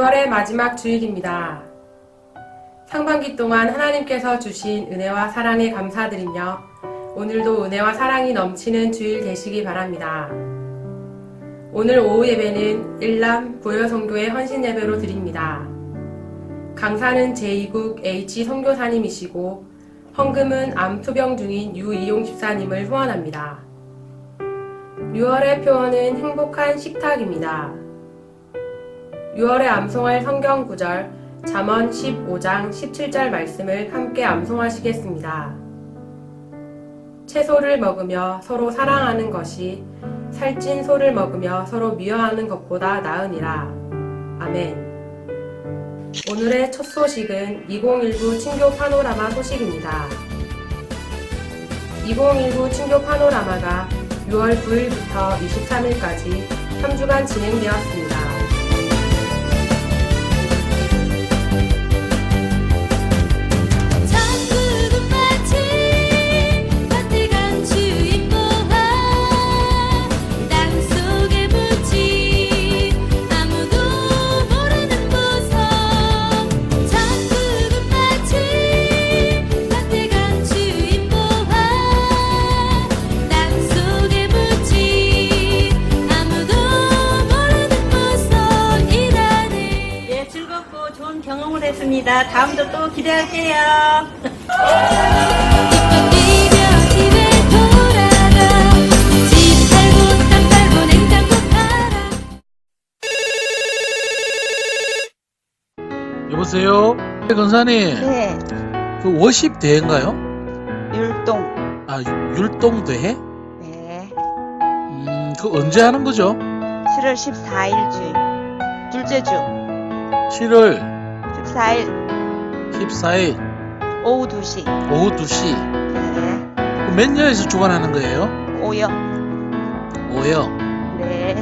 6월의 마지막 주일입니다. 상반기 동안 하나님께서 주신 은혜와 사랑에 감사드리며 오늘도 은혜와 사랑이 넘치는 주일 되시기 바랍니다. 오늘 오후 예배는 일남 부여성교의 헌신 예배로 드립니다. 강사는 제2국 H 선교사님이시고 헌금은 암 투병 중인 유이용 집사님을 후원합니다. 6월의 표어는 행복한 식탁입니다. 6월에 암송할 성경 구절 잠언 15장 17절 말씀을 함께 암송하시겠습니다. 채소를 먹으며 서로 사랑하는 것이 살찐 소를 먹으며 서로 미워하는 것보다 나으니라. 아멘. 오늘의 첫 소식은 2019 친교 파노라마 소식입니다. 2019 친교 파노라마가 6월 9일부터 23일까지 3주간 진행되었습니다. 했습니다. 다음도 또 기대할게요. 여보세요? 네, 권사님, 네, 그 워십 대회인가요? 율동. 아, 유- 율동 대회? 네, 음, 그 언제 하는 거죠? 7월 14일 주, 둘째 주, 7월 14일 14일 오후 2시. 오후 2시. 네, 몇 년에서 주관하는 거예요? 오요. 5요. 네,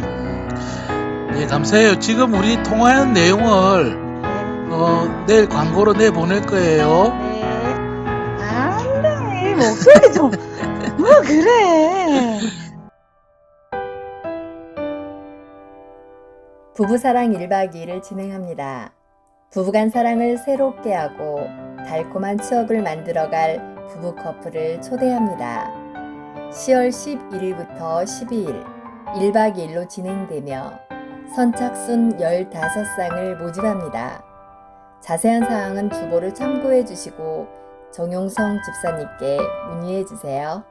네, 감사해요. 지금 우리 통화한 내용을 네, 어, 내일 광고로 내보낼 거예요. 네. 안 돼, 목소리 좀, 뭐 그래. 부부사랑 1박 2일을 진행합니다. 부부간 사랑을 새롭게 하고 달콤한 추억을 만들어갈 부부 커플을 초대합니다. 10월 11일부터 12일 1박 2일로 진행되며 선착순 15쌍을 모집합니다. 자세한 사항은 주보를 참고해 주시고 정용성 집사님께 문의해 주세요.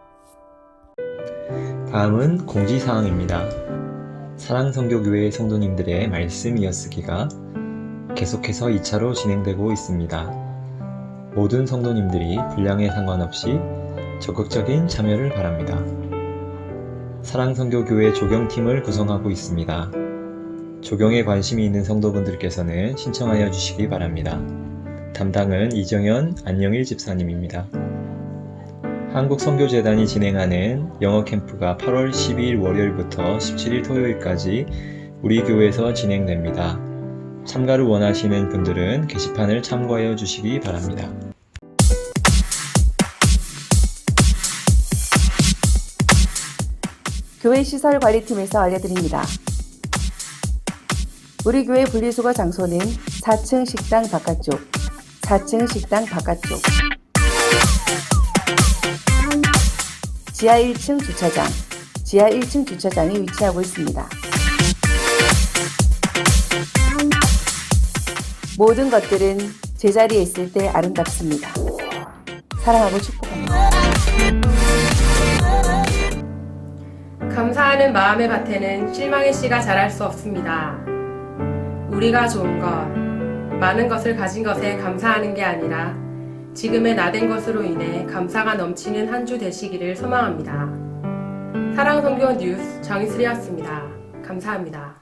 다음은 공지사항입니다. 사랑성교교회 성도님들의 말씀 이어쓰기가 계속해서 2차로 진행되고 있습니다. 모든 성도님들이 분량에 상관없이 적극적인 참여를 바랍니다. 사랑성교교회 조경팀을 구성하고 있습니다. 조경에 관심이 있는 성도분들께서는 신청하여 주시기 바랍니다. 담당은 이정현 안영일 집사님입니다. 한국선교재단이 진행하는 영어 캠프가 8월 12일 월요일부터 17일 토요일까지 우리 교회에서 진행됩니다. 참가를 원하시는 분들은 게시판을 참고하여 주시기 바랍니다. 교회 시설 관리팀에서 알려드립니다. 우리 교회 분리수거 장소는 4층 식당 바깥쪽, 4층 식당 바깥쪽, 지하 1층 주차장, 지하 1층 주차장에 위치하고 있습니다. 모든 것들은 제자리에 있을 때 아름답습니다. 사랑하고 축복합니다. 감사하는 마음의 밭에는 실망의 씨가 자랄 수 없습니다. 우리가 좋은 것, 많은 것을 가진 것에 감사하는 게 아니라 지금의 나 된 것으로 인해 감사가 넘치는 한 주 되시기를 소망합니다. 사랑성교 뉴스 정희슬이었습니다. 감사합니다.